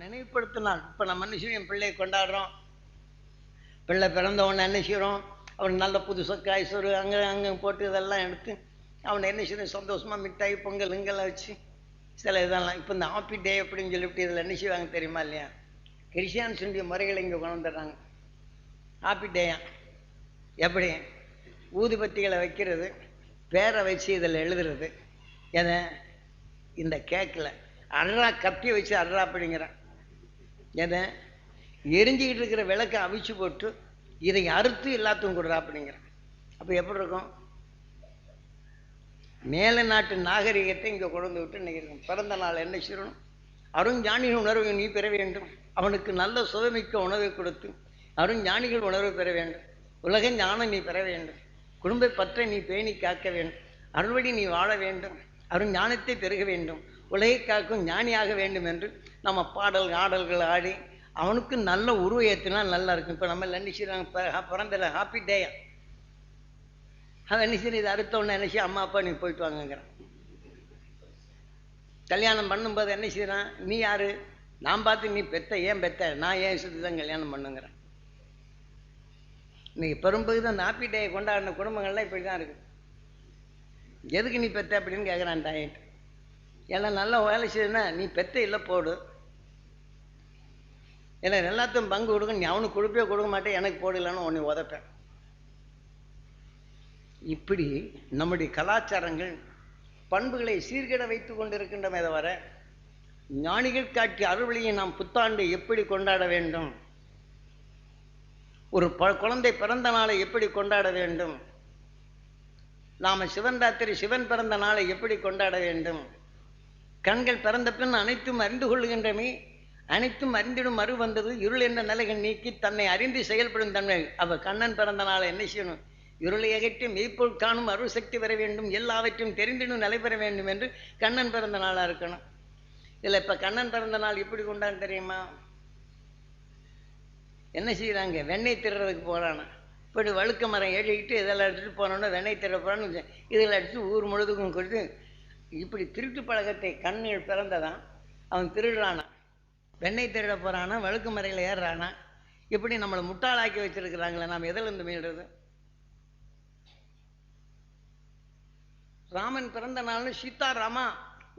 நினைவுபடுத்தினால் இப்போ நம்ம என்ன செய்வோம் என் பிள்ளையை கொண்டாடுறோம். பிள்ளை பிறந்த உடனே என்ன செய்கிறோம் அவன் நல்ல புதுசு சொக்காய் அங்கே அங்கே போட்டு இதெல்லாம் எடுத்து அவனை என்ன செய்யணும்? சந்தோஷமாக மிட்டாய் பொங்கல் இங்கெல்லாம் வச்சு சில இதெல்லாம். இப்போ இந்த ஹாப்பி டே அப்படின்னு சொல்லிவிட்டு இதில் என்ன செய்வாங்க தெரியுமா இல்லையா? கிறிஸ்டியான்ஸுடைய முறைகளை இங்கே கொண்டு வந்துடுறாங்க ஹாப்பி டேயா எப்படி? ஊதுபத்திகளை வைக்கிறது பேரை வச்சு இதில் எழுதுறது. எதை? இந்த கேக்கில் அட்ரா கப்பி வச்சு அர்றா அப்படிங்கிறேன். எதை எரிஞ்சிக்கிட்டு இருக்கிற விளக்கை அவிச்சு போட்டு இதை அறுத்து எல்லாத்துக்கும் கொடுறா அப்படிங்கிறேன் அப்போ எப்படி இருக்கும்? மேல நாட்டு நாகரிகத்தை இங்கே கொண்டு விட்டு நினைக்கிறேன் பிறந்த நாள் என்ன செய்யணும் அருஞ்ஞானிகள் உணர்வை நீ பெற வேண்டும். அவனுக்கு நல்ல சுவைமிக்க உணவை கொடுத்து அருஞ்ஞானிகள் உணர்வை பெற வேண்டும். உலக ஞானம் நீ பெற வேண்டும். குடும்ப பற்றை நீ பேணி காக்க வேண்டும். அருள்வழி நீ வாழ வேண்டும். அருஞ்ஞானத்தை பெருக வேண்டும். உலகை காக்கும் ஞானியாக வேண்டும் என்று நம்ம பாடல் ஆடல்கள் ஆடி அவனுக்கு நல்ல உருவ ஏற்றினா நல்லா இருக்கும். இப்போ நம்ம என்ன செய்கிறாங்க பிறந்த ஹாப்பி டேயா அவன் என்ன செய்ய இது அடுத்த ஒன்று என்ன செய்ய அம்மா அப்பா நீ போயிட்டு வாங்கங்கிறான். கல்யாணம் பண்ணும்போது என்ன செய்யறான்? நீ யாரு? நான் பார்த்து நீ பெத்த ஏன் பெத்த? நான் ஏன் சுற்றி தான் கல்யாணம் பண்ணுங்கிறேன். இன்னைக்கு பெரும்பகுதி அந்த ஹாப்பி டே கொண்டாடின குடும்பங்கள்லாம் இப்படி தான் இருக்கு. எதுக்கு நீ பெத்த அப்படின்னு கேட்குறான் டாயிண்ட் ஏன்னா நல்லா வேலை செய்யுதுன்னா நீ பெத்த இல்லை போடு. ஏன்னா எல்லாத்தையும் பங்கு கொடுக்க நீ அவனுக்கு கொடுப்பே கொடுக்க மாட்டேன் எனக்கு போடலன்னு உன்னை உதப்பேன் இப்படி நம்முடைய கலாச்சாரங்கள் பண்புகளை சீர்கிட வைத்து கொண்டிருக்கின்றமே தவிர ஞானிகள் காட்டிய அறுவழியை நாம் புத்தாண்டு எப்படி கொண்டாட வேண்டும்? ஒரு ப குழந்தை பிறந்த நாளை எப்படி கொண்டாட வேண்டும்? நாம் சிவன் ராத்திரி சிவன் பிறந்த நாளை எப்படி கொண்டாட வேண்டும்? கண்கள் பிறந்த பின் அனைத்தும் அறிந்து கொள்கின்றமே அனைத்தும் அறிந்திடும் மறு வந்தது. இருள் என்ற நிலைகள் நீக்கி தன்னை அறிந்து செயல்படும் தன்மை. அவ கண்ணன் பிறந்த நாளை என்ன செய்யணும்? இருளை அகற்றி மெய்ப்பொருள் காணும் அருள் சக்தி பெற வேண்டும். எல்லாவற்றையும் தெரிந்திடும் நிலை பெற வேண்டும் என்று கண்ணன் பிறந்த நாளாக இருக்கணும். இதில் இப்போ கண்ணன் பிறந்த நாள் எப்படி கொண்டான்னு தெரியுமா? என்ன செய்கிறாங்க வெண்ணெய் திருறதுக்கு போகிறானா இப்படி வழுக்க மரம் ஏறிக்கிட்டு இதெல்லாம் எடுத்துகிட்டு போனோன்னா வெண்ணெய் திற போகிறான்னு இதில் அடித்து ஊர் முழுதுக்கும் கொடுத்து இப்படி திருட்டு பழக்கத்தை கண்ணில் பிறந்ததான். அவன் திருடுறானா? வெண்ணெய் திருட போகிறானா வழுக்கு மறையில் ஏறுறானா? இப்படி நம்மளை முட்டாளாக்கி வச்சிருக்கிறாங்களே நாம் எதிலிருந்து மீள்றது? ராமன் பிறந்த நாள்னு சீதா ராமா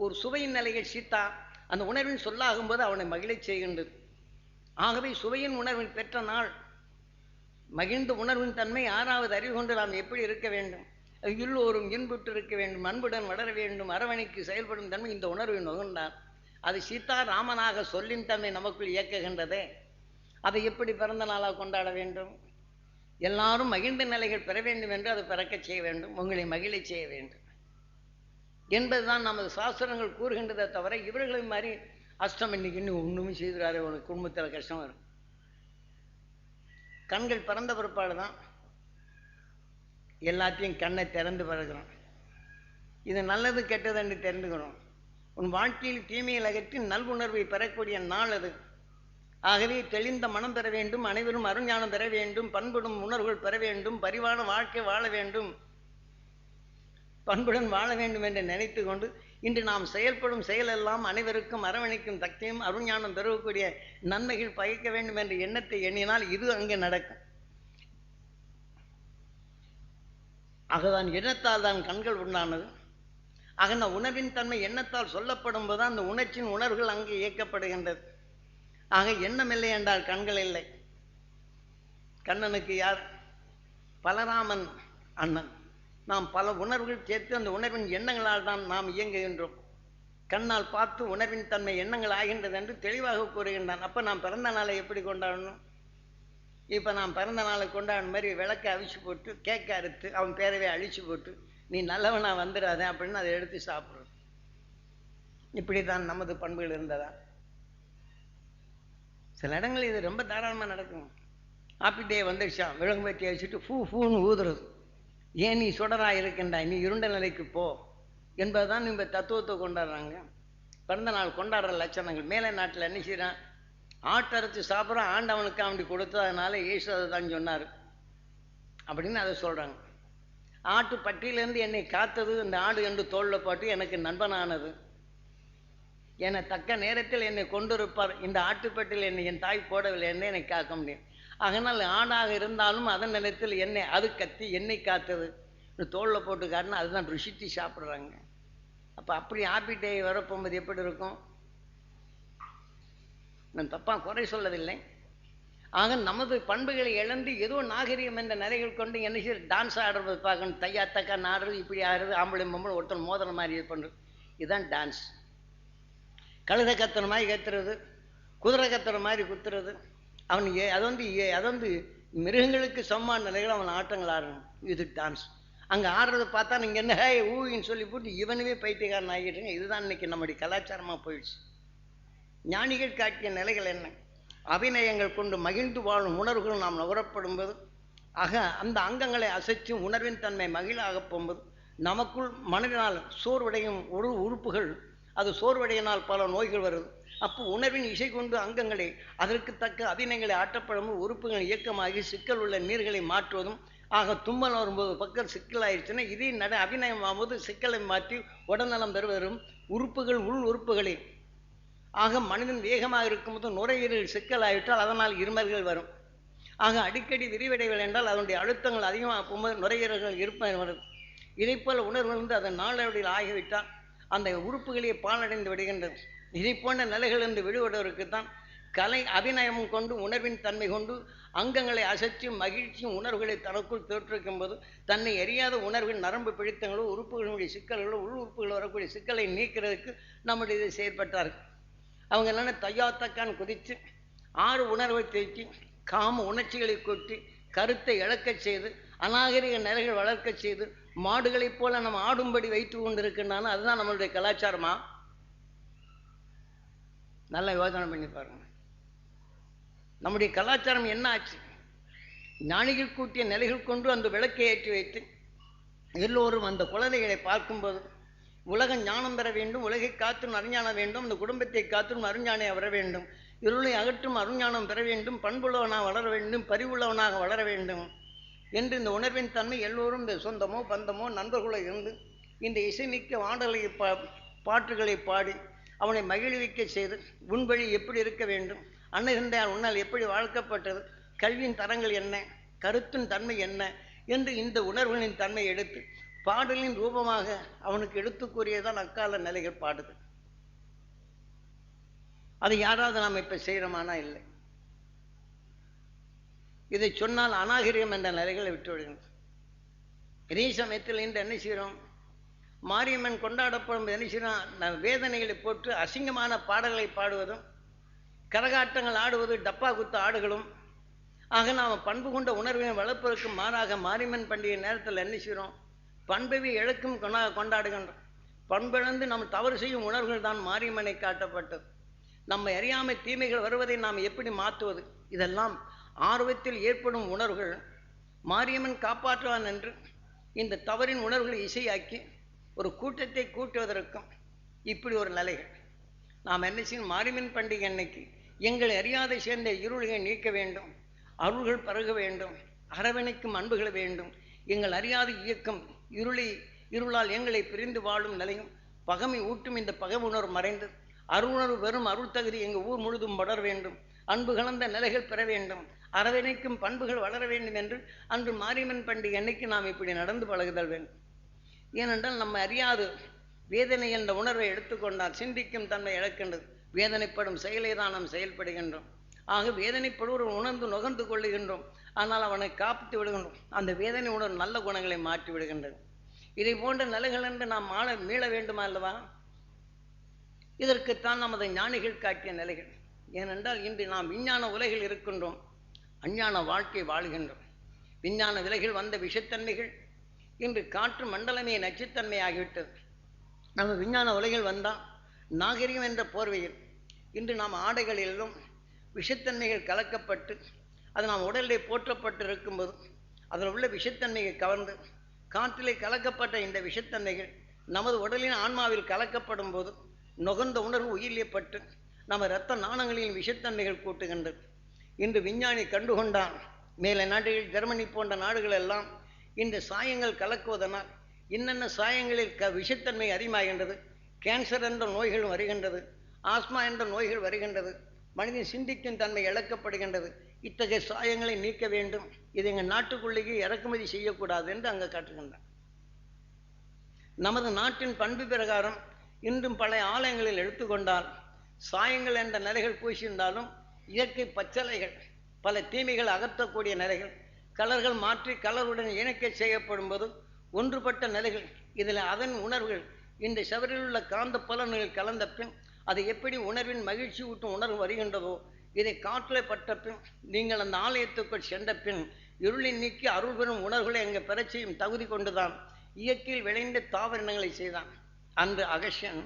ஒரு சுவையின் நிலையில் சீதா அந்த உணர்வின் சொல்லாகும் போது அவனை மகிழச் செய்கின்றது. ஆகவே சுவையின் உணர்வின் பெற்ற நாள் மகிழ்ந்த உணர்வின் தன்மை ஆறாவது அறிவு கொண்டு நாம் எப்படி இருக்க வேண்டும்? எல்லோரும் இன்புற்று இருக்க வேண்டும் அன்புடன் வளர வேண்டும் அரவணைக்கு செயல்படும் தன்மை இந்த உணர்வை நுகர்ந்தான் அது சீதா ராமனாக சொல்லின் தன்மை நமக்குள் இயக்குகின்றதே. அதை எப்படி பிறந்த நாளாக கொண்டாட வேண்டும்? எல்லாரும் மகிழ்ந்த நிலைகள் பெற வேண்டும் என்று அதை பிறக்கச் செய்ய வேண்டும். உங்களை மகிழச் செய்ய வேண்டும். என்பதுதான் நமது சாஸ்திரங்கள் கூறுகின்றதை தவிர இவர்களை மாதிரி அஷ்டம் இன்னைக்கு இன்னும் ஒன்றுமே செய்துறாரு உனக்கு குடும்பத்தில் கஷ்டம் வரும். கண்கள் பிறந்த பிற்பாடு தான். எல்லாத்தையும் கண்ணை திறந்து பிறகுறோம் இது நல்லது கெட்டதுன்னு தெரிந்துக்கணும் உன் வாழ்க்கையில் தீமையை அகற்றி நல்வுணர்வை பெறக்கூடிய நாள் அது. ஆகவே தெளிந்த மனம் பெற வேண்டும் அனைவரும் அருஞானம் பெற வேண்டும் பண்புடும் உணர்வுகள் பெற வேண்டும் பரிவான வாழ்க்கை வாழ வேண்டும். பண்புடன் வாழ வேண்டும் என்று நினைத்து கொண்டு இன்று நாம் செயல்படும் செயலெல்லாம் அனைவருக்கும் அரவணைக்கும் தக்தியும் அருஞானம் பெறக்கூடிய நன்மைகள் பயக்க வேண்டும் என்ற எண்ணத்தை எண்ணினால் இது அங்கே நடக்கும். ஆகதான் எண்ணத்தால் தான் கண்கள் உண்டானது ஆக அந்த உணவின் தன்மை எண்ணத்தால் சொல்லப்படும் போது அந்த உணர்ச்சியின் உணர்வுகள் அங்கே இயக்கப்படுகின்றது. ஆக எண்ணம் இல்லை என்றால் கண்கள் இல்லை. கண்ணனுக்கு யார்? பலராமன் அண்ணன். நாம் பல உணர்வுகள் சேர்த்து அந்த உணர்வின் எண்ணங்களால் தான் நாம் இயங்குகின்றோம். கண்ணால் பார்த்து உணர்வின் தன்மை எண்ணங்கள் ஆகின்றது என்று தெளிவாக கூறுகின்றான். அப்போ நாம் பிறந்த நாளை எப்படி கொண்டாடணும்? இப்போ நாம் பிறந்த நாளை கொண்டாடின மாதிரி விளக்கை அவிச்சு போட்டு கேக்கை அறுத்து அவன் பேரவை அழிச்சு போட்டு நீ நல்லவனா வந்துடாத அப்படின்னு அதை எடுத்து சாப்பிட்றது. இப்படி தான் நமது பண்புகள் இருந்ததா? சில இடங்கள் இது ரொம்ப தாராளமாக நடக்கும். ஆப்பிட்டே டே வந்துடுச்சா விலங்கு பற்றி வச்சுட்டு ஃபூ ஃபூன்னு ஊதுறது. ஏன் நீ சுடராக இருக்கின்றாய்? நீ இருண்ட நிலைக்கு போ என்பதுதான் இந்த தத்துவத்தை கொண்டாடுறாங்க. பிறந்த நாள் கொண்டாடுற லட்சணங்கள். மேலே நாட்டில் என்ன செய்கிறான் ஆட்டரைச்சு சாப்பிட்ற ஆண்டவனுக்கு அப்படி கொடுத்ததுனால ஈஸ்வரர் தான் சொன்னார். அப்படின்னு அதை சொல்கிறாங்க ஆட்டுப்பட்டியிலேருந்து என்னை காத்தது இந்த ஆடு என்று தோளில் போட்டு எனக்கு நண்பனானது. என்னை தக்க நேரத்தில் என்னை கொண்டிருப்பார். இந்த ஆட்டுப்பட்டியில் என்னை என் தாய் போடவில்லை என்று என்னை காக்க முடியும். அதனால் ஆணாக இருந்தாலும் அதன் நேரத்தில் என்னை அது கத்தி என்னை காத்தது. தோளில் போட்டு காட்டினா அதுதான் ருசித்து சாப்பிட்றாங்க. அப்போ அப்படி ஆப்பிட்டை வரப்போகும்போது எப்படி இருக்கும்? நான் தப்பாக குறை சொல்லவில்லை. ஆக நமது பண்புகளை இழந்து ஏதோ நாகரிகம் என்ற நிலைகள் கொண்டு என்ன செய்ய டான்ஸ் ஆடுறது பார்க்கணும். தையா தக்கா நாடுறது இப்படி ஆடுறது ஆம்பளை மம்பளை ஒருத்தன் மோதிர மாதிரி இது பண்ணுறது இதுதான் டான்ஸ் கழுத கத்துற மாதிரி கத்துறது குதிரை கத்துற மாதிரி குத்துறது. அவன் ஏ அது வந்து ஏ அது வந்து மிருகங்களுக்கு சமமான நிலைகள் அவன் ஆட்டங்கள் ஆடணும் இது டான்ஸ் அங்கே ஆடுறத பார்த்தா நீங்கள் என்ன ஹே ஊயின்னு சொல்லி போட்டு இவனுமே பைத்தியக்காரன் ஆகிட்டுருங்க இதுதான் இன்னைக்கு நம்முடைய கலாச்சாரமாக போயிடுச்சு. ஞானிகள் காட்டிய நிலைகள் என்ன? அபிநயங்கள் கொண்டு மகிழ்ந்து வாழும் உணர்வுகள் நாம் நுகரப்படும்போது ஆக அந்த அங்கங்களை அசைச்சும் உணர்வின் தன்மை மகிழாக போகும்போது நமக்குள் மனதினால் சோர்வடையும் ஒரு உறுப்புகள் அது சோர்வடையினால் பல நோய்கள் வருது. அப்போ உணர்வின் இசை கொண்டு அங்கங்களை அதற்கு தக்க அபிநயங்களை ஆட்டப்படும் உறுப்புகள் இயக்கமாகி சிக்கல் உள்ள நீர்களை மாற்றுவதும் ஆக தும்மல் வரும்போது பக்கம் சிக்கல் ஆயிடுச்சுன்னா இதே நட அபிநயம் ஆகும்போது சிக்கலை மாற்றி உடல்நலம் பெறுவதும் உறுப்புகள் உள் உறுப்புகளை ஆக மனிதன் வேகமாக இருக்கும்போது நுரையீரல் சிக்கலாயிட்டால் அதனால் இருமல்கள் வரும். ஆக அடிக்கடி விரிவடைகள் என்றால் அதனுடைய அழுத்தங்கள் அதிகமாக போகும்போது நுரையீரல்கள் இருப்பது வருது இதைப்போல் உணர்வு வந்து அதன் நாளடைவில் ஆகிவிட்டால் அந்த உறுப்புகளே பாலடைந்து விடுகின்றது. இதை போன்ற நிலைகளிலிருந்து விடுபடுவதற்கு தான் கலை அபிநயமும் கொண்டு உணர்வின் தன்மை கொண்டு அங்கங்களை அசைச்சும் மகிழ்ச்சியும் உணர்வுகளை தனக்குள் தோற்றுவிக்கும் போது தன்னை அறியாத உணர்வின் நரம்பு பிடித்தங்களோ உறுப்புகளுடைய சிக்கல்களோ உள் உறுப்புகள் வரக்கூடிய சிக்கலை நீக்கிறதுக்கு நம்முடைய இதை செயற்பட்டார்கள். அவங்க என்னென்ன தையாத்தக்கான் குதித்து ஆறு உணர்வை தேக்கி காம உணர்ச்சிகளை கொட்டி கருத்தை இழக்கச் செய்து அநாகரிக நிலைகள் வளர்க்கச் செய்து மாடுகளைப் போல நம்ம ஆடும்படி வைத்து கொண்டிருக்கின்றான. அதுதான் நம்மளுடைய கலாச்சாரமா? நல்லா யோசனை பண்ணி பாருங்க. நம்முடைய கலாச்சாரம் என்ன ஆச்சு? ஞானிகள் கூட்டிய நிலைகள் கொண்டு அந்த விளக்கை ஏற்றி வைத்து எல்லோரும் அந்த குழந்தைகளை பார்க்கும்போது உலகம் ஞானம் பெற வேண்டும் உலகை காற்றும் அருஞான வேண்டும் அந்த குடும்பத்தை காற்றும் அருஞானை வர வேண்டும். இருளை அகற்றும் அருஞானம் பெற வேண்டும் பண்புள்ளவனாக வளர வேண்டும் பரிவுள்ளவனாக வளர வேண்டும் என்று இந்த உணர்வின் தன்மை எல்லோரும் இந்த சொந்தமோ பந்தமோ நண்பர்களோ இருந்து இந்த இசைமிக்க ஆடலை பா பாட்டுகளை பாடி அவனை மகிழ்விக்க செய்து உன் வழி எப்படி இருக்க வேண்டும் அன்னையந்தார் உன்னால் எப்படி வாழ்க்கப்பட்டது கல்வியின் தரங்கள் என்ன கருத்தின் தன்மை என்ன என்று இந்த உணர்வுகளின் தன்மை எடுத்து பாடலின் ரூபமாக அவனுக்கு எடுத்து கூறியதான் அக்கால நிலைகள் பாடுது. அது யாராவது நாம் இப்ப செய்கிறோமானா இல்லை. இதை சொன்னால் அநாகரியம் என்ற நிலைகளை விட்டுவிடுகிறோம் இதே சமயத்தில் இன்று என்ன செய்கிறோம்? மாரியம்மன் கொண்டாடப்படும் என்ன செய்கிறோம்? வேதனைகளை போட்டு அசிங்கமான பாடல்களை பாடுவதும் கரகாட்டங்கள் ஆடுவது டப்பா குத்து ஆடுகளும் ஆக நாம் பண்பு கொண்ட உணர்வினை வளர்ப்பதற்கு மாறாக மாரியம்மன் பண்டிகை நேரத்தில் என்ன செய்கிறோம்? பண்பவி இழக்கும் கொண்டா கொண்டாடுகின்றோம் பண்பிழந்து நம் தவறு செய்யும் உணர்வுகள் தான் மாரியம்மனை காட்டப்பட்டது. நம்ம அறியாமை தீமைகள் வருவதை நாம் எப்படி மாற்றுவது? இதெல்லாம் ஆர்வத்தில் ஏற்படும் உணர்வுகள். மாரியம்மன் காப்பாற்றுவான் என்று இந்த தவறின் உணர்வுகளை இசையாக்கி ஒரு கூட்டத்தை கூட்டுவதற்கும் இப்படி ஒரு நிலைகள். நாம் என்ன செய்யும்? மாரியம்மன் பண்டிகை அன்னைக்கு எங்களை அறியாதை சேர்ந்த இருள்களை நீக்க வேண்டும் அருள்கள் பருக வேண்டும் அரவணைக்கும் அன்புகள் வேண்டும். எங்கள் அறியாத இயக்கம் இருளை இருளால் எங்களை பிரிந்து வாழும் நிலையும் பகமை ஊட்டும் இந்த பகை உணர்வு மறைந்து அருணர்வு வெறும் அருள் தகுதி எங்கள் ஊர் முழுதும் வளர வேண்டும். அன்பு கலந்த நிலைகள் பெற வேண்டும். அரவணைக்கும் பண்புகள் வளர வேண்டும் என்று அன்று மாரியம்மன் பண்டிகை அன்னைக்கு நாம் இப்படி நடந்து பழகுதல் வேண்டும். ஏனென்றால் நம்ம அறியாது வேதனை என்ற உணர்வை எடுத்துக்கொண்டால் சிந்திக்கும் தன்மை இழக்கின்றது. வேதனைப்படும் செயலை தான் நாம் செயல்படுகின்றோம். ஆக வேதனைப்படுவர் உணர்ந்து நுகர்ந்து கொள்ளுகின்றோம். ஆனால் அவனை காப்பித்து விடுகின்றோம். அந்த வேதனை உணர்வு நல்ல குணங்களை மாற்றி விடுகின்றது இதை போன்ற நிலைகள் என்று நாம் ஆள மீள வேண்டுமா அல்லவா? இதற்குத்தான் நமது ஞானிகள் காட்டிய நிலைகள். ஏனென்றால் இன்று நாம் விஞ்ஞான உலகில் இருக்கின்றோம். அஞ்ஞான வாழ்க்கை வாழ்கின்றோம். விஞ்ஞான விலைகள் வந்த விஷத்தன்மைகள் இன்று காற்று மண்டலமே நச்சுத்தன்மை ஆகிவிட்டது. நம்ம விஞ்ஞான உலகில் வந்தால் நாகரிகம் என்ற போர்வையில் இன்று நாம் ஆடைகளிலும் விஷத்தன்மைகள் கலக்கப்பட்டு அது நாம் உடலிலே போற்றப்பட்டு இருக்கும்போது அதில் உள்ள விஷத்தன்மைகள் கவர்ந்து காற்றிலே கலக்கப்பட்ட இந்த விஷத்தன்மைகள் நமது உடலின் ஆன்மாவில் கலக்கப்படும் போது நுகர்ந்த உணர்வு உயிரியப்பட்டு நம்ம இரத்த நாணங்களின் விஷத்தன்மைகள் கூட்டுகின்றது. இன்று விஞ்ஞானி கண்டுகொண்டான் மேல நாடுகள் ஜெர்மனி போன்ற நாடுகள் எல்லாம் இந்த சாயங்கள் கலக்குவதனால் இன்னென்ன சாயங்களில் க விஷத்தன்மை அதிகமாகின்றது கேன்சர் என்ற நோய்கள் வருகின்றது ஆஸ்மா என்ற நோய்கள் வருகின்றது மனிதன் சிந்திக்கும் தன்மை இழக்கப்படுகின்றது. இத்தகைய சாயங்களை நீக்க வேண்டும். இது எங்கள் நாட்டுக்குள்ளேயே இறக்குமதி செய்யக்கூடாது என்று அங்கே காட்டுகின்றான். நமது நாட்டின் பண்பு பிரகாரம் இன்றும் பழைய ஆலயங்களில் எடுத்துக்கொண்டால் சாயங்கள் என்ற நிலைகள் பூசியிருந்தாலும் இயற்கை பச்சலைகள் பல தீமைகள் அகற்றக்கூடிய நிலைகள் கலர்கள் மாற்றி கலருடன் இணைக்க செய்யப்படும் போது ஒன்றுபட்ட நிலைகள் இதில் அதன் உணர்வுகள் இந்த சவரில் உள்ள காந்த பலன்கள் கலந்த பின் அது எப்படி உணர்வின் மகிழ்ச்சி ஊட்டும் உணர்வு வருகின்றதோ இதை காற்றில் பட்ட பின் நீங்கள் அந்த ஆலயத்துக்குள் சென்ற பின் இருளை நீக்கி அருள் பெறும் உணர்வுகளை அங்கே பெறச் செய்யும் தகுதி கொண்டுதான் இயற்கையில் விளைந்த தாவரணங்களை செய்தான். அன்று அகசியன்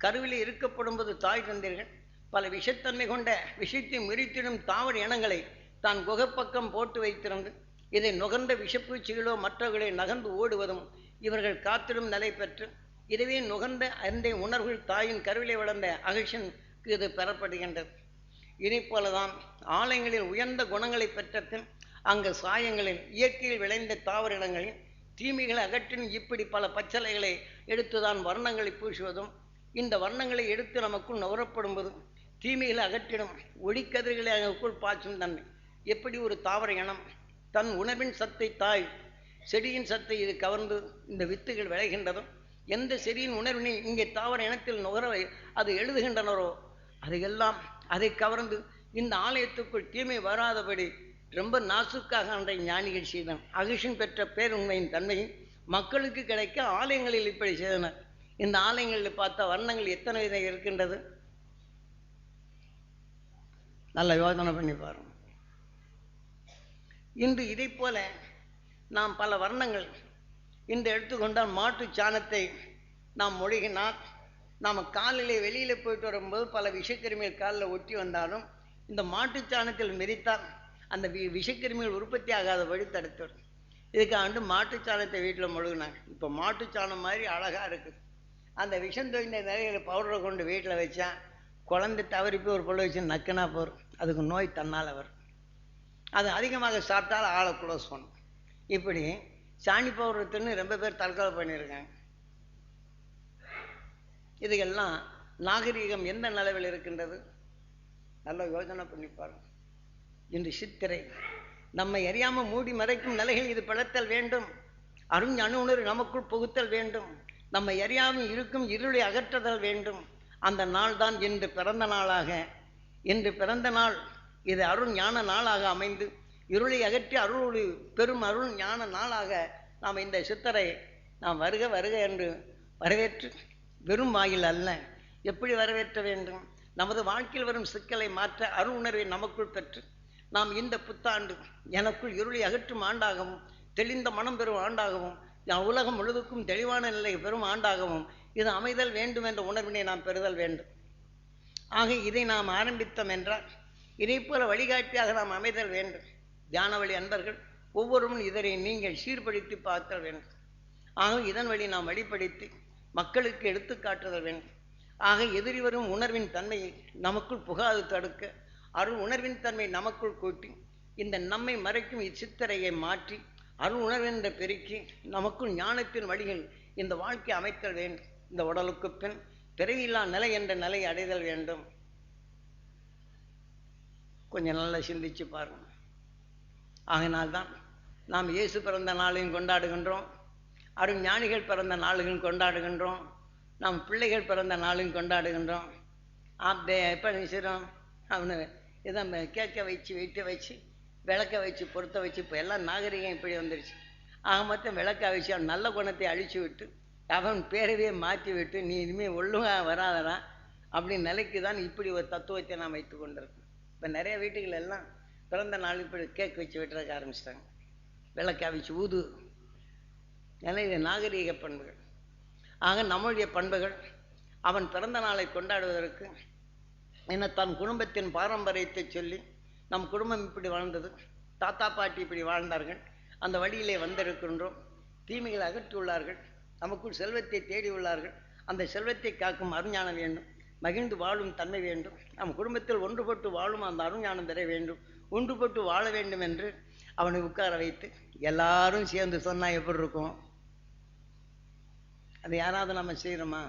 கருவிலே இருக்கப்படும்போது தாய் தந்தீர்கள். பல விஷத்தன்மை கொண்ட விஷத்தை முறித்திடும் தாவர இனங்களை தான் குகைப்பக்கம் போட்டு வைத்திருந்து இதை நுகர்ந்த விஷப்பூச்சிகளோ மற்றவர்களை நகர்ந்து ஓடுவதும் இவர்கள் காத்திடும் நிலை பெற்று இதுவே நுகர்ந்த அந்த உணர்வுகள் தாயின் கருவிலே வளர்ந்த அகிஷனுக்கு இது பெறப்படுகின்றது. இதை போலதான் ஆலயங்களில் உயர்ந்த குணங்களை பெற்ற அங்கு சாயங்களில் இயற்கையில் விளைந்த தாவர இடங்களில் தீமைகளை அகற்றின் இப்படி பல பச்சலைகளை எடுத்துதான் வர்ணங்களை பூசுவதும் இந்த வர்ணங்களை எடுத்து நமக்குள் நுகரப்படும்போதும் தீமைகளை அகற்றிடும் ஒளிக்கதிர்களை அதற்குள் பாய்ச்சும் தன்மை. எப்படி ஒரு தாவர இனம் தன் உணவின் சத்தை தாய் செடியின் சத்தை இது கவர்ந்து இந்த வித்துகள் விளைகின்றதும் எந்த செடியின் உணர்வினை இங்கே தாவர இனத்தில் நுகர அது எழுதுகின்றனரோ? அதையெல்லாம் அதை கவர்ந்து இந்த ஆலயத்துக்குள் தீமை வராதபடி ரொம்ப நாசுக்காக அன்றைய ஞானிகள் செய்தான் அகிஷன் பெற்ற பேருண்மையின் தன்மையும் மக்களுக்கு கிடைக்க ஆலயங்களில் இப்படி செய்தனர். இந்த ஆலயங்களில் பார்த்த வர்ணங்கள் எத்தனை விதம் இருக்கின்றது? நல்ல யோசனை பண்ணி பாருங்க. இன்று இதை போல நாம் பல வர்ணங்கள் இந்த எடுத்துக்கொண்டால் மாட்டு சாணத்தை நாம் மொழிகினால் நாம் காலிலே வெளியில் போயிட்டு வரும்போது பல விஷக்கிருமிகள் காலில் ஒட்டி வந்தாலும் இந்த மாட்டு சாணத்தில் மிதித்தால் அந்த வி விஷக்கிருமிகள் உற்பத்தி ஆகாத வழி தடுத்துடும் இதுக்காண்டு மாட்டுச் சாணத்தை வீட்டில் மொழுகினாங்க. இப்போ மாட்டு சாணம் மாதிரி அழகாக இருக்குது. அந்த விஷம் தோய்ந்த நிறைய பவுடரை கொண்டு வீட்டில் வச்சா குழந்தை தவறி போய் ஒரு பொருள் வச்சு நக்குனா போகும் அதுக்கு நோய் தன்னால் வரும். அது அதிகமாக சாப்பிட்டால் ஆளை க்ளோஸ் பண்ணும். இப்படி சாணி பௌரத்துன்னு ரொம்ப பேர் தற்கொலை பண்ணியிருக்காங்க. இதுக்கெல்லாம் நாகரீகம் எந்த நிலவில் இருக்கின்றது? நல்ல யோஜனை பண்ணி பாருங்க. இன்று சித்திரை. நம்மை அறியாமல் மூடி மறைக்கும் நிலைகள் இது பிளத்தல் வேண்டும். அருஞ் அணுணர் நமக்குள் புகுத்தல் வேண்டும். நம்மை அறியாமல் இருக்கும் இருளை அகற்றுதல் வேண்டும். அந்த நாள் தான் இன்று பிறந்த நாளாக. இன்று பிறந்த நாள். இது அருண் ஞான நாளாக அமைந்து இருளை அகற்றி அருள் பெரும் அருள் ஞான நாளாக நாம் இந்த சித்தரை நாம் வருக வருக என்று வரவேற்று வெறும் வாயில் அல்ல. எப்படி வரவேற்ற வேண்டும்? நமது வாழ்க்கையில் வரும் சிக்கலை மாற்ற அருள் உணர்வை நமக்குள் பெற்று நாம் இந்த புத்தாண்டு எனக்குள் இருளை அகற்றும் ஆண்டாகவும் தெளிந்த மனம் பெறும் ஆண்டாகவும் உலகம் முழுவதுக்கும் தெளிவான நிலை பெறும் ஆண்டாகவும் இது அமைதல் வேண்டும் என்ற உணர்வினை நாம் பெறுதல் வேண்டும். ஆக இதை நாம் ஆரம்பித்தோம் என்றால் இதை போல வழிகாட்டியாக நாம் அமைதல் வேண்டும். தியானவழி அன்பர்கள் ஒவ்வொருவரும் இதனை நீங்கள் சீர்படுத்தி பார்த்தல் வேண்டும். ஆக இதன் வழி நாம் வழிப்படுத்தி மக்களுக்கு எடுத்துக்காட்டுதல் வேண்டும். ஆக எதிரி வரும் உணர்வின் தன்மையை நமக்குள் புகாது தடுக்க அருள் உணர்வின் தன்மை நமக்குள் கூட்டி இந்த நம்மை மறைக்கும் இச்சித்திரையை மாற்றி அருள் உணர்வென்ற பெருக்கி நமக்குள் ஞானத்தின் வழிகள் இந்த வாழ்க்கை அமைத்தல் வேண்டும். இந்த உடலுக்கு பின் பிறவியில்லா நிலை என்ற நிலை அடைதல் வேண்டும். கொஞ்சம் நல்லா சிந்திச்சு பாருங்கள் ஆகினால்தான் நாம் இயேசு பிறந்த நாளையும் கொண்டாடுகின்றோம். அரும் ஞானிகள் பிறந்த நாளுகளும் கொண்டாடுகின்றோம். நாம் பிள்ளைகள் பிறந்த நாளையும் கொண்டாடுகின்றோம். ஆப்டே எப்போ நினைச்சிடும் அவனை இதை கேட்க வச்சு வெயிட்ட வச்சு விளக்க வச்சு பொருத்த வச்சு இப்போ எல்லாம் நாகரிகம் இப்படி வந்துருச்சு. ஆக மொத்தம் விளக்க வச்சு அவன் நல்ல குணத்தை அழிச்சு விட்டு அவன் பேரவே மாற்றி விட்டு நீ இனிமேல் ஒழுங்காக வராதரா அப்படின்னு நிலைக்கு தான் இப்படி ஒரு தத்துவத்தை நாம் வைத்து கொண்டிருக்கோம். இப்போ நிறைய வீட்டுகள் எல்லாம் பிறந்த நாள் இப்படி கேக் வச்சு வெட்டுறதுக்கு ஆரம்பிச்சிட்டாங்க. விளக்க வச்சு ஊது. ஏன்னா இது நாகரீக பண்புகள். ஆக நம்முடைய பண்புகள் அவன் பிறந்த நாளை கொண்டாடுவதற்கு என்ன தன் குடும்பத்தின் பாரம்பரியத்தை சொல்லி நம் குடும்பம் இப்படி வாழ்ந்தது தாத்தா பாட்டி இப்படி வாழ்ந்தார்கள் அந்த வழியிலே வந்திருக்கின்றோம். தீமைகளை அகற்றியுள்ளார்கள். நமக்குள் செல்வத்தை தேடி உள்ளார்கள். அந்த செல்வத்தை காக்கும் அருஞானம் வேண்டும். மகிழ்ந்து வாழும் தன்மை வேண்டும். நம் குடும்பத்தில் ஒன்றுபட்டு வாழும் அந்த அருஞானம் பெற வேண்டும். ஒன்றுபட்டு வாழ வேண்டும் என்று அவனை உட்கார வைத்து எல்லாரும் சேர்ந்து சொன்னால் எப்படி இருக்கும்? அது யாராவது நம்ம செய்கிறோமா